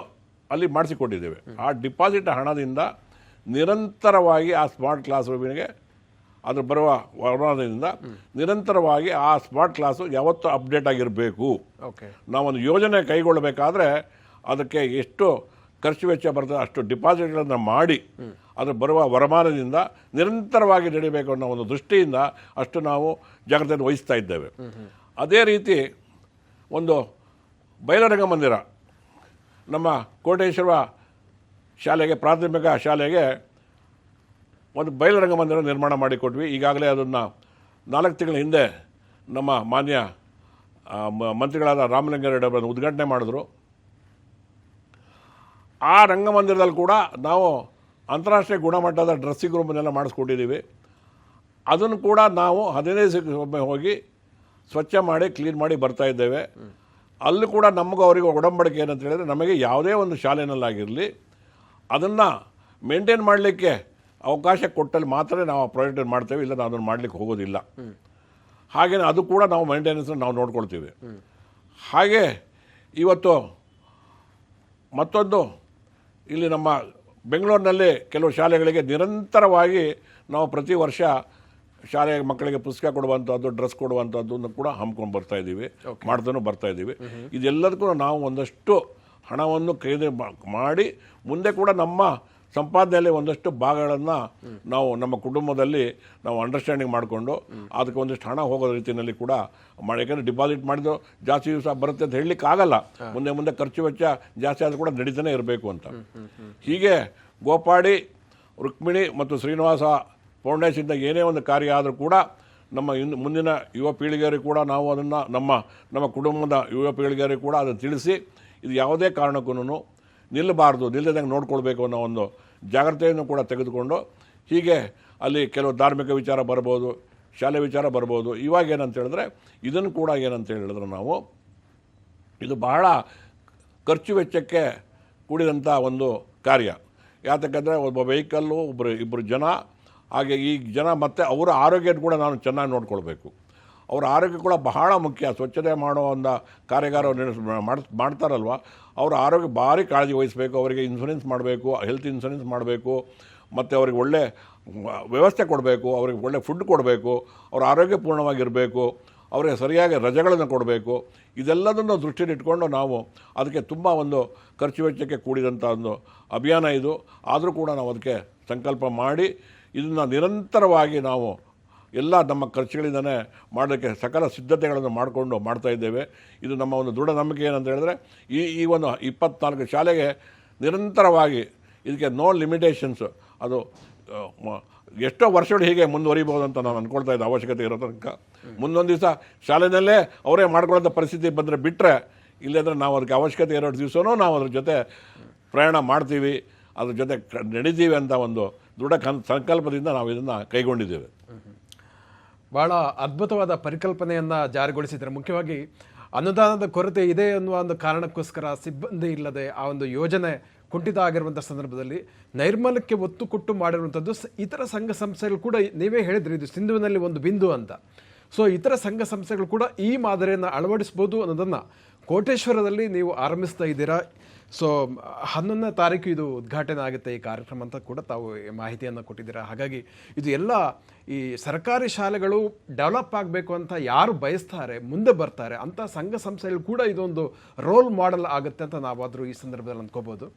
ಅಲ್ಲಿ ಮಾಡಿಸಿಕೊಟ್ಟಿದ್ದೇವೆ ಆ ಡಿಪಾಸಿಟ್ ಹಣದಿಂದ ನಿರಂತರವಾಗಿ ಆ ಸ್ಮಾರ್ಟ್ ಕ್ಲಾಸ್ ರೂಮಿಗೆ ಅದ್ರ ಬರುವ ವರಮಾನದಿಂದ ನಿರಂತರವಾಗಿ ಆ ಸ್ಮಾರ್ಟ್ ಕ್ಲಾಸು ಯಾವತ್ತೂ ಅಪ್ಡೇಟ್ ಆಗಿರಬೇಕು. ಓಕೆ. ನಾವೊಂದು ಯೋಜನೆ ಕೈಗೊಳ್ಳಬೇಕಾದ್ರೆ ಅದಕ್ಕೆ ಎಷ್ಟು ಖರ್ಚು ವೆಚ್ಚ ಬರ್ತದೆ ಅಷ್ಟು ಡಿಪಾಸಿಟ್ಗಳನ್ನು ಮಾಡಿ ಅದು ಬರುವ ವರಮಾನದಿಂದ ನಿರಂತರವಾಗಿ ನಡೀಬೇಕು ಅನ್ನೋ ಒಂದು ದೃಷ್ಟಿಯಿಂದ ಅಷ್ಟು ನಾವು ಜಾಗ್ರತೆಯನ್ನು ವಹಿಸ್ತಾ ಇದ್ದೇವೆ. ಅದೇ ರೀತಿ ಒಂದು ಬಯಲರಂಗ ಮಂದಿರ. ನಮ್ಮ ಕೋಟೇಶ್ವರ ಶಾಲೆಗೆ, ಪ್ರಾಥಮಿಕ ಶಾಲೆಗೆ ಒಂದು ಬಯಲರಂಗ ಮಂದಿರ ನಿರ್ಮಾಣ ಮಾಡಿಕೊಟ್ವಿ. ಈಗಾಗಲೇ ಅದನ್ನು ನಾಲ್ಕು ತಿಂಗಳ ಹಿಂದೆ ನಮ್ಮ ಮಾನ್ಯ ಮಂತ್ರಿಗಳಾದ ರಾಮಲಿಂಗಾರೆಡ್ಡಿ ಅವರನ್ನು ಉದ್ಘಾಟನೆ ಮಾಡಿದ್ರು. ಆ ರಂಗಮಂದಿರದಲ್ಲಿ ಕೂಡ ನಾವು ಅಂತಾರಾಷ್ಟ್ರೀಯ ಗುಣಮಟ್ಟದ ಡ್ರೆಸ್ಸಿಂಗ್ ರೂಮನ್ನೆಲ್ಲ ಮಾಡಿಸ್ಕೊಟ್ಟಿದ್ದೀವಿ. ಅದನ್ನು ಕೂಡ ನಾವು ಹದಿನೈದು ದಿವಸಕ್ಕೆ ಒಮ್ಮೆ ಹೋಗಿ ಸ್ವಚ್ಛ ಮಾಡಿ ಕ್ಲೀನ್ ಮಾಡಿ ಬರ್ತಾ ಇದ್ದೇವೆ. ಅಲ್ಲಿ ಕೂಡ ನಮಗೂ ಅವರಿಗೆ ಒಡಂಬಡಿಕೆ ಏನಂತ ಹೇಳಿದ್ರೆ ನಮಗೆ ಯಾವುದೇ ಒಂದು ಶಾಲೆಯಲ್ಲಾಗಿರಲಿ ಅದನ್ನು ಮೇಂಟೈನ್ ಮಾಡಲಿಕ್ಕೆ ಅವಕಾಶ ಕೊಟ್ಟಲ್ಲಿ ಮಾತ್ರ ನಾವು ಆ ಪ್ರಾಜೆಕ್ಟನ್ನು ಮಾಡ್ತೇವೆ ಇಲ್ಲ ನಾವು ಅದನ್ನು ಮಾಡಲಿಕ್ಕೆ ಹೋಗೋದಿಲ್ಲ. ಹಾಗೆಯೇ ಅದು ಕೂಡ ನಾವು ಮೇಂಟೆನೆನ್ಸ್ ನಾವು ನೋಡ್ಕೊಳ್ತೀವಿ. ಹಾಗೆ ಇವತ್ತು ಮತ್ತೊಂದು, ಇಲ್ಲಿ ನಮ್ಮ ಬೆಂಗಳೂರಿನಲ್ಲಿ ಕೆಲವು ಶಾಲೆಗಳಿಗೆ ನಿರಂತರವಾಗಿ ನಾವು ಪ್ರತಿ ವರ್ಷ ಶಾಲೆಯ ಮಕ್ಕಳಿಗೆ ಪುಸ್ತಕ ಕೊಡುವಂಥದ್ದು ಡ್ರೆಸ್ ಕೊಡುವಂಥದ್ದು ಕೂಡ ಹಮ್ಮಿಕೊಂಡು ಬರ್ತಾ ಇದ್ದೀವಿ. ಮಾಡ್ತಾನೂ ಬರ್ತಾ ಇದ್ದೀವಿ. ಇದೆಲ್ಲದಕ್ಕೂ ನಾವು ಒಂದಷ್ಟು ಹಣವನ್ನು ಖರೀದಿ ಮಾಡಿ ಮುಂದೆ ಕೂಡ ನಮ್ಮ ಸಂಪಾದನೆಯಲ್ಲಿ ಒಂದಷ್ಟು ಭಾಗಗಳನ್ನು ನಾವು ನಮ್ಮ ಕುಟುಂಬದಲ್ಲಿ ನಾವು ಅಂಡರ್ಸ್ಟ್ಯಾಂಡಿಂಗ್ ಮಾಡಿಕೊಂಡು ಅದಕ್ಕೆ ಒಂದಿಷ್ಟು ಹಣ ಹೋಗೋ ರೀತಿಯಲ್ಲಿ ಕೂಡ ಮಾಡಿ ಯಾಕಂದರೆ ಡಿಪಾಸಿಟ್ ಮಾಡಿದ್ರು ಜಾಸ್ತಿ ದಿವಸ ಬರುತ್ತೆ ಅಂತ ಹೇಳಲಿಕ್ಕೆ ಆಗಲ್ಲ. ಮುಂದೆ ಮುಂದೆ ಖರ್ಚು ವೆಚ್ಚ ಜಾಸ್ತಿ ಆದರೂ ಕೂಡ ನಡೀತಾನೆ ಇರಬೇಕು ಅಂತ. ಹೀಗೆ ಗೋಪಾಡಿ, ರುಕ್ಮಿಣಿ ಮತ್ತು ಶ್ರೀನಿವಾಸ ಫೌಂಡೇಶನ್ದ ಏನೇ ಒಂದು ಕಾರ್ಯ ಆದರೂ ಕೂಡ ನಮ್ಮ ಇನ್ನು ಮುಂದಿನ ಯುವ ಪೀಳಿಗೆಯರಿಗೆ ಕೂಡ ನಾವು ಅದನ್ನು ನಮ್ಮ ನಮ್ಮ ಕುಟುಂಬದ ಯುವ ಪೀಳಿಗೆಯರಿಗೆ ಕೂಡ ಅದನ್ನು ತಿಳಿಸಿ ಇದು ಯಾವುದೇ ಕಾರಣಕ್ಕೂ ನಿಲ್ಲಬಾರ್ದು, ನಿಲ್ಲದಂಗೆ ನೋಡ್ಕೊಳ್ಬೇಕು ಅನ್ನೋ ಒಂದು ಜಾಗ್ರತೆಯನ್ನು ಕೂಡ ತೆಗೆದುಕೊಂಡು ಹೀಗೆ ಅಲ್ಲಿ ಕೆಲವು ಧಾರ್ಮಿಕ ವಿಚಾರ ಬರ್ಬೋದು, ಶಾಲೆ ವಿಚಾರ ಬರ್ಬೋದು. ಇವಾಗ ಏನಂತ ಹೇಳಿದ್ರೆ, ಇದನ್ನು ಕೂಡ ಏನಂತ ಹೇಳಿದ್ರೆ ನಾವು, ಇದು ಬಹಳ ಖರ್ಚು ವೆಚ್ಚಕ್ಕೆ ಕೂಡಿದಂಥ ಒಂದು ಕಾರ್ಯ. ಯಾತಕ್ಕಂದರೆ ಒಬ್ಬ ವೆಹಿಕಲ್ಲು ಒಬ್ಬರು ಇಬ್ಬರು ಜನ, ಹಾಗೆ ಈ ಜನ ಮತ್ತು ಅವರ ಆರೋಗ್ಯ ಕೂಡ ನಾನು ಚೆನ್ನಾಗಿ ನೋಡ್ಕೊಳ್ಬೇಕು. ಅವರ ಆರೋಗ್ಯ ಕೂಡ ಬಹಳ ಮುಖ್ಯ. ಸ್ವಚ್ಛತೆ ಮಾಡೋ ಒಂದು ಕಾರ್ಯಗಾರ ನಡೆಸ್ ಮಾಡ್ತಾರಲ್ವ? ಅವರ ಆರೋಗ್ಯ ಭಾರಿ ಕಾಳಜಿ ವಹಿಸಬೇಕು. ಅವರಿಗೆ ಇನ್ಶೂರೆನ್ಸ್ ಮಾಡಬೇಕು ಹೆಲ್ತ್ ಇನ್ಶೂರೆನ್ಸ್ ಮಾಡಬೇಕು, ಮತ್ತು ಅವ್ರಿಗೆ ಒಳ್ಳೆ ವ್ಯವಸ್ಥೆ ಕೊಡಬೇಕು, ಅವ್ರಿಗೆ ಒಳ್ಳೆ ಫುಡ್ ಕೊಡಬೇಕು, ಅವ್ರ ಆರೋಗ್ಯಪೂರ್ಣವಾಗಿರಬೇಕು ಅವರಿಗೆ ಸರಿಯಾಗಿ ರಜೆಗಳನ್ನು ಕೊಡಬೇಕು. ಇದೆಲ್ಲದನ್ನು ದೃಷ್ಟಿಯಲ್ಲಿಟ್ಕೊಂಡು ನಾವು ಅದಕ್ಕೆ ತುಂಬ ಒಂದು ಖರ್ಚು ವೆಚ್ಚಕ್ಕೆ ಕೂಡಿದಂಥ ಒಂದು ಅಭಿಯಾನ ಇದು. ಆದರೂ ಕೂಡ ನಾವು ಅದಕ್ಕೆ ಸಂಕಲ್ಪ ಮಾಡಿ, ಇದನ್ನು ನಿರಂತರವಾಗಿ ನಾವು ಎಲ್ಲ ನಮ್ಮ ಖರ್ಚುಗಳಿಂದನೇ ಮಾಡೋಕ್ಕೆ ಸಕಲ ಸಿದ್ಧತೆಗಳನ್ನು ಮಾಡಿಕೊಂಡು ಮಾಡ್ತಾ ಇದ್ದೇವೆ. ಇದು ನಮ್ಮ ಒಂದು ದೃಢ ನಂಬಿಕೆ ಏನಂತ ಹೇಳಿದ್ರೆ, ಈ ಈ ಒಂದು ಇಪ್ಪತ್ನಾಲ್ಕು ಶಾಲೆಗೆ ನಿರಂತರವಾಗಿ ಇದಕ್ಕೆ ನೋ ಲಿಮಿಟೇಷನ್ಸ್ ಅದು ಎಷ್ಟೋ ವರ್ಷಗಳು ಹೀಗೆ ಮುಂದುವರಿಬೋದು ಅಂತ ನಾನು ಅಂದ್ಕೊಳ್ತಾ ಇದ್ದೆ ಅವಶ್ಯಕತೆ ಇರೋ ತನಕ. ಮುಂದೊಂದು ದಿವಸ ಶಾಲೆಯಲ್ಲೇ ಅವರೇ ಮಾಡ್ಕೊಳ್ಳೋಂಥ ಪರಿಸ್ಥಿತಿ ಬಂದರೆ ಬಿಟ್ಟರೆ ಇಲ್ಲದ್ರೆ ನಾವು ಅದಕ್ಕೆ ಅವಶ್ಯಕತೆ ಎರಡು ದಿವಸನೂ ನಾವು ಅದ್ರ ಜೊತೆ ಪ್ರಯಾಣ ಮಾಡ್ತೀವಿ, ಅದ್ರ ಜೊತೆ ನಡೀತೀವಿ ಅಂತ ಒಂದು ದೃಢ ಸಂಕಲ್ಪದಿಂದ ನಾವು ಇದನ್ನು ಕೈಗೊಂಡಿದ್ದೇವೆ. ಬಹಳ ಅದ್ಭುತವಾದ ಪರಿಕಲ್ಪನೆಯನ್ನು ಜಾರಿಗೊಳಿಸಿದ್ದಾರೆ. ಮುಖ್ಯವಾಗಿ ಅನುದಾನದ ಕೊರತೆ ಇದೆ ಅನ್ನುವ ಒಂದು ಕಾರಣಕ್ಕೋಸ್ಕರ ಸಿಬ್ಬಂದಿ ಇಲ್ಲದೆ ಆ ಒಂದು ಯೋಜನೆ ಕುಂಠಿತ ಆಗಿರುವಂಥ ಸಂದರ್ಭದಲ್ಲಿ ನೈರ್ಮಲ್ಯಕ್ಕೆ ಒತ್ತು ಕೊಟ್ಟು ಮಾಡಿರುವಂಥದ್ದು ಇತರ ಸಂಘ ಸಂಸ್ಥೆಗಳು ಕೂಡ ನೀವೇ ಹೇಳಿದ್ರಿ, ಇದು ಸಿಂಧುವಿನಲ್ಲಿ ಒಂದು ಬಿಂದು ಅಂತ. ಸೊ ಇತರ ಸಂಘ ಸಂಸ್ಥೆಗಳು ಕೂಡ ಈ ಮಾದರಿಯನ್ನು ಅಳವಡಿಸ್ಬೋದು ಅನ್ನೋದನ್ನು ಕೋಟೇಶ್ವರದಲ್ಲಿ ನೀವು ಆರಂಭಿಸ್ತಾ ಇದ್ದೀರಾ? ಸೊ ಹನ್ನೊಂದನೇ ತಾರೀಕು ಇದು ಉದ್ಘಾಟನೆ ಆಗುತ್ತೆ ಈ ಕಾರ್ಯಕ್ರಮ ಅಂತ ಕೂಡ ತಾವು ಮಾಹಿತಿಯನ್ನು ಕೊಟ್ಟಿದ್ದೀರಾ. ಹಾಗಾಗಿ ಇದು ಎಲ್ಲ ಈ ಸರ್ಕಾರಿ ಶಾಲೆಗಳು ಡೆವಲಪ್ ಆಗಬೇಕು ಅಂತ ಯಾರು ಬಯಸ್ತಾರೆ ಮುಂದೆ ಬರ್ತಾರೆ ಅಂಥ ಸಂಘ ಸಂಸ್ಥೆಗಳು ಕೂಡ ಇದೊಂದು ರೋಲ್ ಮಾಡೆಲ್ ಆಗುತ್ತೆ ಅಂತ ನಾವಾದರೂ ಈ ಸಂದರ್ಭದಲ್ಲಿ ಅಂದ್ಕೋಬೋದು.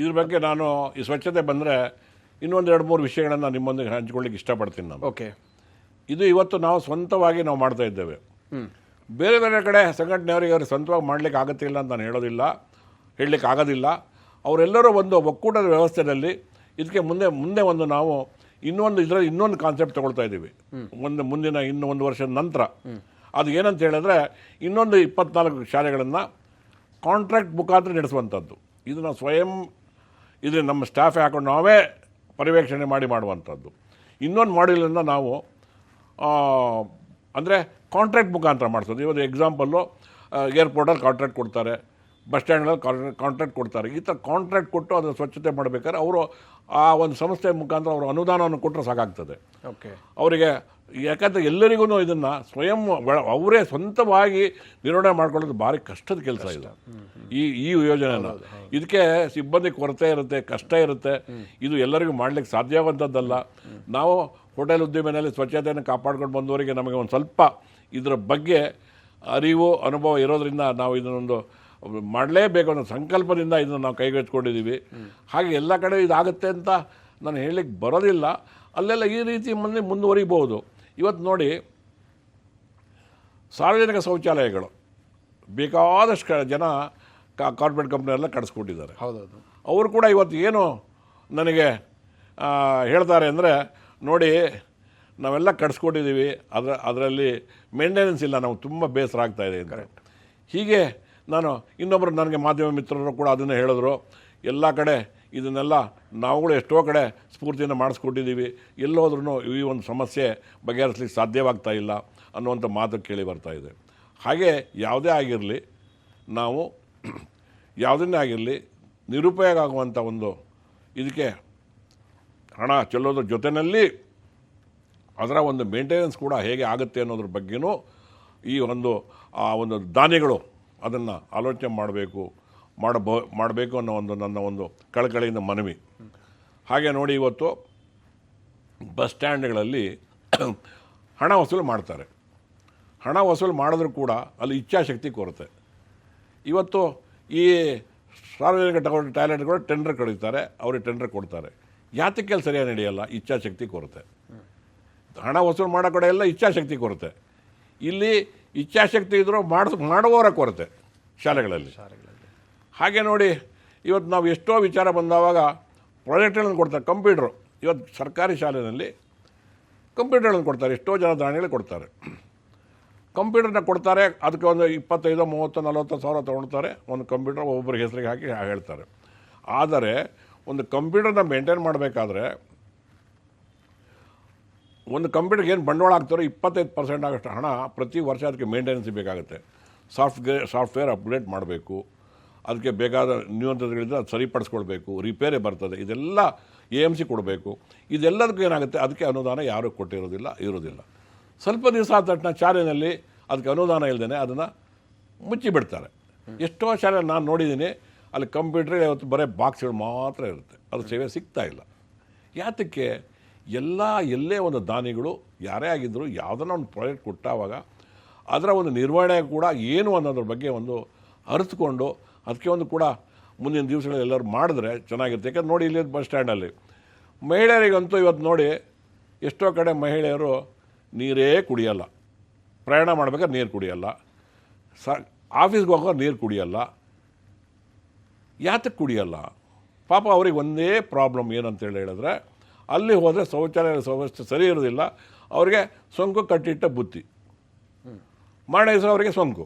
ಇದ್ರ ಬಗ್ಗೆ ನಾನು ಈ ಸ್ವಚ್ಛತೆ ಬಂದರೆ ಇನ್ನೊಂದು ಎರಡು ಮೂರು ವಿಷಯಗಳನ್ನು ನಿಮ್ಮೊಂದಿಗೆ ಹಂಚ್ಕೊಳ್ಳಿಕ್ಕೆ ಇಷ್ಟಪಡ್ತೀನಿ ನಾನು. ಓಕೆ ಇದು ಇವತ್ತು ನಾವು ಸ್ವಂತವಾಗಿ ನಾವು ಮಾಡ್ತಾ ಇದ್ದೇವೆ. ಬೇರೆ ಬೇರೆ ಕಡೆ ಸಂಘಟನೆಯವರಿಗೆ ಅವರು ಸ್ವಂತವಾಗಿ ಮಾಡಲಿಕ್ಕೆ ಆಗುತ್ತಿಲ್ಲ ಅಂತ ನಾನು ಹೇಳೋದಿಲ್ಲ. ಹೇಳಲಿಕ್ಕೆ ಆಗೋದಿಲ್ಲ ಅವರೆಲ್ಲರೂ ಒಂದು ಒಕ್ಕೂಟದ ವ್ಯವಸ್ಥೆಯಲ್ಲಿ ಇದಕ್ಕೆ ಮುಂದೆ ಮುಂದೆ ಒಂದು ನಾವು ಇನ್ನೊಂದು ಇದರಲ್ಲಿ ಇನ್ನೊಂದು ಕಾನ್ಸೆಪ್ಟ್ ತಗೊಳ್ತಾ ಇದ್ದೀವಿ. ಒಂದು ಮುಂದಿನ ಇನ್ನು ಒಂದು ವರ್ಷದ ನಂತರ. ಅದು ಏನಂತ ಹೇಳಿದ್ರೆ ಇನ್ನೊಂದು ಇಪ್ಪತ್ನಾಲ್ಕು ಶಾಲೆಗಳನ್ನು ಕಾಂಟ್ರಾಕ್ಟ್ ಮುಖಾಂತರ ನಡೆಸುವಂಥದ್ದು. ಇದು ನಾವು ಸ್ವಯಂ ಇದು ನಮ್ಮ ಸ್ಟಾಫ್ ಹಾಕೊಂಡು ನಾವೇ ಪರ್ಯವೇಕ್ಷಣೆ ಮಾಡಿ ಮಾಡುವಂಥದ್ದು. ಇನ್ನೊಂದು ಮಾಡ್ಯೂಲನ್ನು ನಾವು ಅಂದರೆ ಕಾಂಟ್ರಾಕ್ಟ್ ಮುಖಾಂತರ ಮಾಡಿಸೋದು. ಇವತ್ತು ಎಕ್ಸಾಂಪಲ್ಲು ಏರ್ಪೋರ್ಟಲ್ಲಿ ಕಾಂಟ್ರಾಕ್ಟ್ ಕೊಡ್ತಾರೆ. ಬಸ್ ಸ್ಟ್ಯಾಂಡ್ಗಳಲ್ಲಿ ಕಾಂಟ್ರಾಕ್ಟ್ ಕೊಡ್ತಾರೆ. ಈ ಥರ ಕಾಂಟ್ರಾಕ್ಟ್ ಕೊಟ್ಟು ಅದನ್ನು ಸ್ವಚ್ಛತೆ ಮಾಡಬೇಕಾದ್ರೆ ಅವರು ಆ ಒಂದು ಸಂಸ್ಥೆ ಮುಖಾಂತರ ಅವರು ಅನುದಾನವನ್ನು ಕೊಟ್ಟರೆ ಸಾಕಾಗ್ತದೆ. ಓಕೆ. ಅವರಿಗೆ ಯಾಕಂದರೆ ಎಲ್ಲರಿಗೂ ಇದನ್ನು ಸ್ವಯಂ ಅವರೇ ಸ್ವಂತವಾಗಿ ನಿರ್ವಹಣೆ ಮಾಡ್ಕೊಳ್ಳೋದು ಭಾರಿ ಕಷ್ಟದ ಕೆಲಸ ಇದೆ. ಈ ಈ ಯೋಜನೆನ. ಇದಕ್ಕೆ ಸಿಬ್ಬಂದಿ ಕೊರತೆ ಇರುತ್ತೆ ಕಷ್ಟ ಇರುತ್ತೆ. ಇದು ಎಲ್ಲರಿಗೂ ಮಾಡ್ಲಿಕ್ಕೆ ಸಾಧ್ಯವಾದದ್ದಲ್ಲ. ನಾವು ಹೋಟೆಲ್ ಉದ್ಯಮದಲ್ಲಿ ಸ್ವಚ್ಛತೆಯನ್ನು ಕಾಪಾಡ್ಕೊಂಡು ಬಂದವರಿಗೆ ನಮಗೆ ಒಂದು ಸ್ವಲ್ಪ ಇದರ ಬಗ್ಗೆ ಅರಿವು ಅನುಭವ ಇರೋದರಿಂದ ನಾವು ಇದನ್ನೊಂದು ಮಾಡಲೇಬೇಕು ಅನ್ನೋ ಸಂಕಲ್ಪದಿಂದ ಇದನ್ನು ನಾವು ಕೈಗೆತ್ಕೊಂಡಿದ್ದೀವಿ ಹಾಗೆ ಎಲ್ಲ ಕಡೆ ಇದಾಗುತ್ತೆ ಅಂತ ನಾನು ಹೇಳಲಿಕ್ಕೆ ಬರೋದಿಲ್ಲ. ಅಲ್ಲೆಲ್ಲ ಈ ರೀತಿ ಮುಂದೆ ಮುಂದುವರಿಬೋದು ಇವತ್ತು ನೋಡಿ ಸಾರ್ವಜನಿಕ ಶೌಚಾಲಯಗಳು ಬೇಕಾದಷ್ಟು ಕ- ಜನ ಕಾ ಕಾರ್ಪೊರೇಟ್ ಕಂಪ್ನಿಯೆಲ್ಲ ಕಡಿಸ್ಕೊಟ್ಟಿದ್ದಾರೆ ಹೌದೌದು. ಅವರು ಕೂಡ ಇವತ್ತು ಏನು ನನಗೆ ಹೇಳ್ತಾರೆ ಅಂದರೆ ನೋಡಿ ನಾವೆಲ್ಲ ಕಟ್ಸ್ಕೊಟ್ಟಿದ್ದೀವಿ ಅದರ ಅದರಲ್ಲಿ ಮೇಂಟೆನೆನ್ಸ್ ಇಲ್ಲ ನಾವು ತುಂಬ ಬೇಸರ ಆಗ್ತಾಯಿದೆ ಅಂತ. ಹೀಗೆ ನಾನು ಇನ್ನೊಬ್ಬರು ನನಗೆ ಮಾಧ್ಯಮ ಮಿತ್ರರು ಕೂಡ ಅದನ್ನು ಹೇಳಿದ್ರು. ಎಲ್ಲ ಕಡೆ ಇದನ್ನೆಲ್ಲ ನಾವುಗಳು ಎಷ್ಟೋ ಕಡೆ ಸ್ಫೂರ್ತಿಯನ್ನು ಮಾಡಿಸ್ಕೊಟ್ಟಿದ್ದೀವಿ. ಎಲ್ಲೋದ್ರೂ ಈ ಒಂದು ಸಮಸ್ಯೆ ಬಗೆಹರಿಸ್ಲಿಕ್ಕೆ ಸಾಧ್ಯವಾಗ್ತಾ ಇಲ್ಲ ಅನ್ನುವಂಥ ಮಾತು ಕೇಳಿ ಬರ್ತಾ ಇದೆ. ಹಾಗೆ ಯಾವುದೇ ಆಗಿರಲಿ, ನಾವು ಯಾವುದನ್ನೇ ಆಗಿರಲಿ ನಿರುಪಯೋಗ ಆಗುವಂಥ ಒಂದು ಇದಕ್ಕೆ ಹಣ ಚೆಲ್ಲೋದ್ರ ಜೊತೆಯಲ್ಲಿ ಅದರ ಒಂದು ಮೇಂಟೆನೆನ್ಸ್ ಕೂಡ ಹೇಗೆ ಆಗುತ್ತೆ ಅನ್ನೋದ್ರ ಬಗ್ಗೆನೂ ಈ ಒಂದು, ಆ ಒಂದು ದಾನಿಗಳು ಅದನ್ನು ಆಲೋಚನೆ ಮಾಡಬೇಕು, ಮಾಡಬೋ, ಮಾಡಬೇಕು ಅನ್ನೋ ಒಂದು ನನ್ನ ಒಂದು ಕಳಕಳಿಯಿಂದ ಮನವಿ. ಹಾಗೆ ನೋಡಿ ಇವತ್ತು ಬಸ್ ಸ್ಟ್ಯಾಂಡ್ಗಳಲ್ಲಿ ಹಣ ವಸೂಲು ಮಾಡ್ತಾರೆ. ಹಣ ವಸೂಲು ಮಾಡಿದ್ರೂ ಕೂಡ ಅಲ್ಲಿ ಇಚ್ಛಾಶಕ್ತಿ ಕೊರತೆ. ಇವತ್ತು ಈ ಸಾರ್ವಜನಿಕ ಟಾಯ್ಲೆಟ್ಗಳು ಟೆಂಡರ್ ಕಳೀತಾರೆ ಅವ್ರಿಗೆ ಟೆಂಡರ್ ಕೊಡ್ತಾರೆ. ಯಾತಕ್ಕೆ ಅಲ್ಲಿ ಸರಿಯಾಗಿ ನಡೆಯಲ್ಲ? ಇಚ್ಛಾಶಕ್ತಿ ಕೊರತೆ. ಹಣ ವಸೂಲು ಮಾಡೋ ಕಡೆ ಎಲ್ಲ ಇಚ್ಛಾಶಕ್ತಿ ಕೊರತೆ. ಇಲ್ಲಿ ಇಚ್ಛಾಶಕ್ತಿ ಇದ್ರೂ ಮಾಡಿಸ್ ಮಾಡುವವರ ಕೊರತೆ ಶಾಲೆಗಳಲ್ಲಿ. ಹಾಗೆ ನೋಡಿ ಇವತ್ತು ನಾವು ಎಷ್ಟೋ ವಿಚಾರ ಬಂದವಾಗ ಪ್ರಾಜೆಕ್ಟ್ಗಳನ್ನು ಕೊಡ್ತಾರೆ ಕಂಪ್ಯೂಟ್ರು. ಇವತ್ತು ಸರ್ಕಾರಿ ಶಾಲೆಯಲ್ಲಿ ಕಂಪ್ಯೂಟರ್ಗಳನ್ನು ಕೊಡ್ತಾರೆ ಎಷ್ಟೋ ಜನ ದಾನಿಗಳು ಕೊಡ್ತಾರೆ. ಕಂಪ್ಯೂಟರ್ನ ಕೊಡ್ತಾರೆ ಅದಕ್ಕೆ ಒಂದು ಇಪ್ಪತ್ತೈದು ಮೂವತ್ತು ನಲವತ್ತು ಸಾವಿರ ತೊಗೊಳ್ತಾರೆ ಒಂದು ಕಂಪ್ಯೂಟರ್ ಒಬ್ಬೊಬ್ಬರಿಗೆ ಹೆಸರಿಗೆ ಹಾಕಿ ಹೇಳ್ತಾರೆ. ಆದರೆ ಒಂದು ಕಂಪ್ಯೂಟರ್ನ ಮೇಂಟೈನ್ ಮಾಡಬೇಕಾದ್ರೆ ಒಂದು ಕಂಪ್ಯೂಟರ್ಗೆ ಏನು ಬಂಡವಾಳ ಹಾಕ್ತಾರೋ ಇಪ್ಪತ್ತೈದು ಪರ್ಸೆಂಟ್ ಆಗೋಷ್ಟು ಹಣ ಪ್ರತಿ ವರ್ಷ ಅದಕ್ಕೆ ಮೇಂಟೆನೆನ್ಸ್ ಬೇಕಾಗುತ್ತೆ. ಸಾಫ್ಟ್ವೇರ್ ಸಾಫ್ಟ್ವೇರ್ ಅಪ್ಡೇಟ್ ಮಾಡಬೇಕು. ಅದಕ್ಕೆ ಬೇಕಾದ ನ್ಯೂನತೆಗಳಿಂದ ಅದು ಸರಿಪಡಿಸ್ಕೊಳ್ಬೇಕು. ರಿಪೇರಿ ಬರ್ತದೆ. ಇದೆಲ್ಲ ಎ ಎಂ ಸಿ ಕೊಡಬೇಕು. ಇದೆಲ್ಲದಕ್ಕೂ ಏನಾಗುತ್ತೆ? ಅದಕ್ಕೆ ಅನುದಾನ ಯಾರೂ ಕೊಟ್ಟಿರೋದಿಲ್ಲ, ಇರೋದಿಲ್ಲ. ಸ್ವಲ್ಪ ದಿವಸ ಆದ ತಕ್ಷಣ ಶಾಲೆಯಲ್ಲಿ ಅದಕ್ಕೆ ಅನುದಾನ ಇಲ್ಲದೇ ಅದನ್ನು ಮುಚ್ಚಿಬಿಡ್ತಾರೆ. ಎಷ್ಟೋ ಶಾಲೆ ನಾನು ನೋಡಿದ್ದೀನಿ ಅಲ್ಲಿ ಕಂಪ್ಯೂಟ್ರ್ ಇವತ್ತು ಬರೀ ಬಾಕ್ಸ್ಗಳು ಮಾತ್ರ ಇರುತ್ತೆ. ಅದು ಸೇವೆ ಸಿಗ್ತಾ ಇಲ್ಲ. ಯಾತಕ್ಕೆ? ಎಲ್ಲ, ಎಲ್ಲೇ ಒಂದು ದಾನಿಗಳು, ಯಾರೇ ಆಗಿದ್ದರೂ ಯಾವುದನ್ನ ಒಂದು ಪ್ರಾಜೆಕ್ಟ್ ಕೊಟ್ಟಾವಾಗ ಅದರ ಒಂದು ನಿರ್ವಹಣೆ ಕೂಡ ಏನು ಅನ್ನೋದ್ರ ಬಗ್ಗೆ ಒಂದು ಅರಿತುಕೊಂಡು ಅದಕ್ಕೆ ಒಂದು ಕೂಡ ಮುಂದಿನ ದಿವಸಗಳಲ್ಲಿ ಎಲ್ಲರೂ ಮಾಡಿದ್ರೆ ಚೆನ್ನಾಗಿರುತ್ತೆ. ಯಾಕಂದ್ರೆ ನೋಡಿ ಇಲ್ಲಿ ಬಸ್ ಸ್ಟ್ಯಾಂಡಲ್ಲಿ ಮಹಿಳೆಯರಿಗಂತೂ ಇವತ್ತು ನೋಡಿ ಎಷ್ಟೋ ಕಡೆ ಮಹಿಳೆಯರು ನೀರೇ ಕುಡಿಯಲ್ಲ. ಪ್ರಯಾಣ ಮಾಡ್ಬೇಕಾದ್ರೆ ನೀರು ಕುಡಿಯಲ್ಲ. ಸ ಆಫೀಸ್ಗೆ ಹೋಗೋ ನೀರು ಕುಡಿಯಲ್ಲ. ಯಾತಕ್ಕೆ ಕುಡಿಯಲ್ಲ? ಪಾಪ ಅವ್ರಿಗೆ ಒಂದೇ ಪ್ರಾಬ್ಲಮ್ ಏನಂತೇಳಿ ಹೇಳಿದ್ರೆ ಅಲ್ಲಿ ಹೋದರೆ ಶೌಚಾಲಯ ವ್ಯವಸ್ಥೆ ಸರಿ ಇರೋದಿಲ್ಲ ಅವರಿಗೆ ಸೋಂಕು ಕಟ್ಟಿಟ್ಟ ಬುತ್ತಿ ಮಾಡೋ ಹೆಸರು ಅವರಿಗೆ ಸೋಂಕು.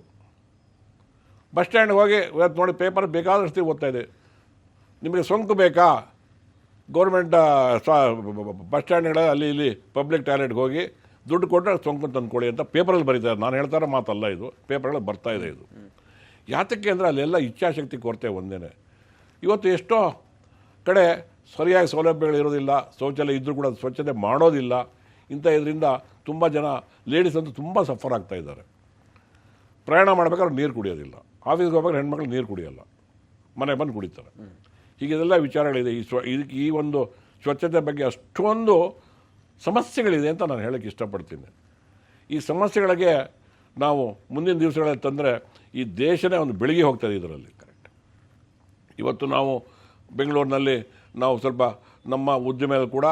ಬಸ್ ಸ್ಟ್ಯಾಂಡ್ಗೆ ಹೋಗಿ ಇವತ್ತು ನೋಡಿ ಪೇಪರ್ ಬೇಕಾದಷ್ಟು ಓದ್ತಾ ಇದೆ. ನಿಮಗೆ ಸೋಂಕು ಬೇಕಾ? ಗೌರ್ಮೆಂಟ್ ಬಸ್ ಸ್ಟ್ಯಾಂಡ್ಗಳ ಅಲ್ಲಿ ಇಲ್ಲಿ ಪಬ್ಲಿಕ್ ಟಾಯ್ಲೆಟ್ಗೆ ಹೋಗಿ ದುಡ್ಡು ಕೊಟ್ಟರೆ ಸೋಂಕು ತಂದುಕೊಳ್ಳಿ ಅಂತ ಪೇಪರಲ್ಲಿ ಬರೀತಾರೆ. ನಾನು ಹೇಳ್ತಾರೆ ಮಾತಲ್ಲ ಇದು. ಪೇಪರಲ್ಲಿ ಬರ್ತಾ ಇದೆ ಇದು. ಯಾತಕ್ಕೆ ಅಂದರೆ ಅಲ್ಲೆಲ್ಲ ಇಚ್ಛಾಶಕ್ತಿ ಕೊರತೆ ಒಂದೇ ಇವತ್ತು ಎಷ್ಟೋ ಕಡೆ ಸರಿಯಾಗಿ ಸೌಲಭ್ಯಗಳು ಇರೋದಿಲ್ಲ, ಶೌಚಾಲಯ ಇದ್ದರೂ ಕೂಡ ಸ್ವಚ್ಛತೆ ಮಾಡೋದಿಲ್ಲ. ಇಂಥ ಇದರಿಂದ ತುಂಬ ಜನ ಲೇಡೀಸ್ ಅಂತೂ ತುಂಬ ಸಫರ್ ಆಗ್ತಾ ಇದ್ದಾರೆ. ಪ್ರಯಾಣ ಮಾಡಬೇಕಾದ್ರೆ ನೀರು ಕುಡಿಯೋದಿಲ್ಲ. ಆಫೀಸ್ಗೆ ಹೋಗ್ಬೇಕಾದ್ರೆ ಹೆಣ್ಮಕ್ಳು ನೀರು ಕುಡಿಯೋಲ್ಲ. ಮನೆ ಬಂದು ಕುಡಿತಾರೆ. ಹೀಗೆಲ್ಲ ವಿಚಾರಗಳಿದೆ. ಈ ಸ್ವ, ಇದಕ್ಕೆ ಈ ಒಂದು ಸ್ವಚ್ಛತೆ ಬಗ್ಗೆ ಅಷ್ಟೊಂದು ಸಮಸ್ಯೆಗಳಿದೆ ಅಂತ ನಾನು ಹೇಳೋಕ್ಕೆ ಇಷ್ಟಪಡ್ತೀನಿ. ಈ ಸಮಸ್ಯೆಗಳಿಗೆ ನಾವು ಮುಂದಿನ ದಿವಸಗಳಲ್ಲಿ ತಂದರೆ ಈ ದೇಶನೇ ಒಂದು ಬೆಳಗ್ಗೆ ಹೋಗ್ತದೆ ಇದರಲ್ಲಿ. ಕರೆಕ್ಟ್ ಇವತ್ತು ನಾವು ಬೆಂಗಳೂರಿನಲ್ಲಿ ನಾವು ಸ್ವಲ್ಪ ನಮ್ಮ ಉದ್ಯಮದಲ್ಲಿ ಕೂಡ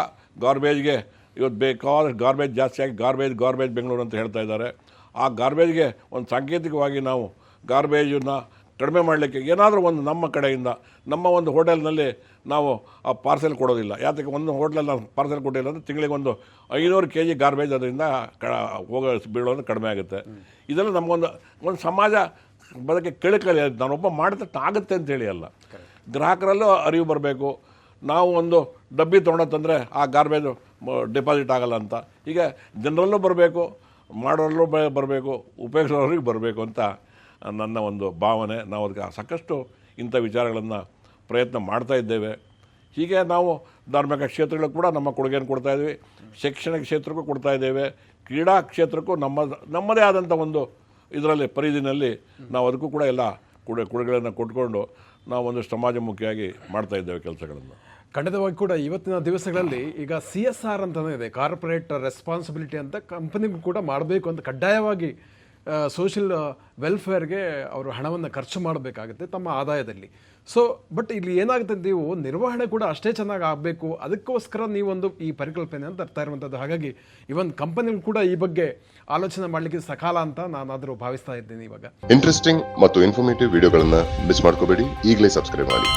ಗಾರ್ಬೇಜ್ಗೆ ಇವತ್ತು ಬೇಕಾದಷ್ಟು ಗಾರ್ಬೇಜ್ ಜಾಸ್ತಿಯಾಗಿ ಆಗಿ ಗಾರ್ಬೇಜ್ ಗಾರ್ಬೇಜ್ ಬೆಂಗಳೂರು ಅಂತ ಹೇಳ್ತಾ ಇದ್ದಾರೆ. ಆ ಗಾರ್ಬೇಜ್ಗೆ ಒಂದು ಸಾಂಕೇತಿಕವಾಗಿ ನಾವು ಗಾರ್ಬೇಜನ್ನು ಕಡಿಮೆ ಮಾಡಲಿಕ್ಕೆ ಏನಾದರೂ ಒಂದು ನಮ್ಮ ಕಡೆಯಿಂದ ನಮ್ಮ ಒಂದು ಹೋಟೆಲ್ನಲ್ಲಿ ನಾವು ಆ ಪಾರ್ಸೆಲ್ ಕೊಡೋದಿಲ್ಲ. ಯಾತಕ್ಕೆ ಒಂದು ಹೋಟ್ಲಲ್ಲಿ ನಾವು ಪಾರ್ಸೆಲ್ ಕೊಟ್ಟಿಲ್ಲ ಅಂದರೆ ತಿಂಗಳಿಗೆ ಒಂದು ಐನೂರು ಕೆ ಜಿ ಗಾರ್ಬೇಜ್ ಅದರಿಂದ ಕ ಹೋಗೋ ಬೀಳೋದು ಕಡಿಮೆ ಆಗುತ್ತೆ. ಇದೆಲ್ಲ ನಮಗೊಂದು ಒಂದು ಸಮಾಜ ಬದಕ್ಕೆ ಕೇಳಿಕಲಿ ನಾನೊಬ್ಬ ಮಾಡಿದ ಆಗುತ್ತೆ ಅಂತೇಳಿ ಅಲ್ಲ. ಗ್ರಾಹಕರಲ್ಲೂ ಅರಿವು ಬರಬೇಕು. ನಾವು ಒಂದು ಡಬ್ಬಿ ತೊಗೊಂಡಂತಂದರೆ ಆ ಗಾರ್ಬೇಜ್ ಡೆಪಾಸಿಟ್ ಆಗಲ್ಲ ಅಂತ. ಈಗ ಜನರಲ್ಲೂ ಬರಬೇಕು, ಮಾಡೋರಲ್ಲೂ ಬ ಬರಬೇಕು ಉಪಯೋಗಿಸೋರಿಗೆ ಬರಬೇಕು ಅಂತ ನನ್ನ ಒಂದು ಭಾವನೆ. ನಾವು ಅದಕ್ಕೆ ಸಾಕಷ್ಟು ಇಂಥ ವಿಚಾರಗಳನ್ನು ಪ್ರಯತ್ನ ಮಾಡ್ತಾ ಇದ್ದೇವೆ. ಹೀಗೆ ನಾವು ಧಾರ್ಮಿಕ ಕ್ಷೇತ್ರಗಳು ಕೂಡ ನಮ್ಮ ಕೊಡುಗೆಯನ್ನು ಕೊಡ್ತಾ ಇದ್ದೀವಿ. ಶೈಕ್ಷಣಿಕ ಕ್ಷೇತ್ರಕ್ಕೂ ಕೊಡ್ತಾ ಇದ್ದೇವೆ. ಕ್ರೀಡಾ ಕ್ಷೇತ್ರಕ್ಕೂ ನಮ್ಮ, ನಮ್ಮದೇ ಆದಂಥ ಒಂದು ಇದರಲ್ಲಿ, ಪರಿಧಿನಲ್ಲಿ ನಾವು ಅದಕ್ಕೂ ಕೂಡ ಎಲ್ಲ ಕೊಡುಗೆ ಕೊಡುಗೆಗಳನ್ನು ಕೊಟ್ಕೊಂಡು ನಾವು ಒಂದು ಸಮಾಜಮುಖಿಯಾಗಿ ಮಾಡ್ತಾ ಇದ್ದೇವೆ ಕೆಲಸಗಳನ್ನು. ಖಂಡಿತವಾಗಿ ಕೂಡ ಇವತ್ತಿನ ದಿವಸಗಳಲ್ಲಿ ಈಗ ಸಿ ಎಸ್ ಆರ್ ಅಂತಲೇ ಇದೆ. ಕಾರ್ಪೊರೇಟ್ ರೆಸ್ಪಾನ್ಸಿಬಿಲಿಟಿ ಅಂತ ಕಂಪನಿಗೂ ಕೂಡ ಮಾಡಬೇಕು ಅಂತ ಕಡ್ಡಾಯವಾಗಿ ಸೋಷಿಯಲ್ ವೆಲ್ಫೇರ್ಗೆ ಅವರು ಹಣವನ್ನು ಖರ್ಚು ಮಾಡಬೇಕಾಗುತ್ತೆ ತಮ್ಮ ಆದಾಯದಲ್ಲಿ. ಸೊ ಬಟ್ ಇಲ್ಲಿ ಏನಾಗುತ್ತೆ ನೀವು ನಿರ್ವಹಣೆ ಕೂಡ ಅಷ್ಟೇ ಚೆನ್ನಾಗಿ ಆಗಬೇಕು. ಅದಕ್ಕೋಸ್ಕರ ನೀವೊಂದು ಈ ಪರಿಕಲ್ಪನೆಯನ್ನು ತರ್ತಾ ಇರುವಂಥದ್ದು ಹಾಗಾಗಿ ಇವನ್ ಕಂಪನಿಗಳು ಕೂಡ ಈ ಬಗ್ಗೆ ಆಲೋಚನೆ ಮಾಡಲಿಕ್ಕೆ ಸಕಾಲ ಅಂತ ನಾನಾದರೂ ಭಾವಿಸ್ತಾ ಇದ್ದೀನಿ ಇವಾಗ. ಇಂಟ್ರೆಸ್ಟಿಂಗ್ ಮತ್ತು ಇನ್ಫಾರ್ಮೇಟಿವ್ ವಿಡಿಯೋಗಳನ್ನು ಮಿಸ್ ಮಾಡ್ಕೋಬೇಡಿ. ಈಗಲೇ ಸಬ್ಸ್ಕ್ರೈಬ್ ಮಾಡಿ.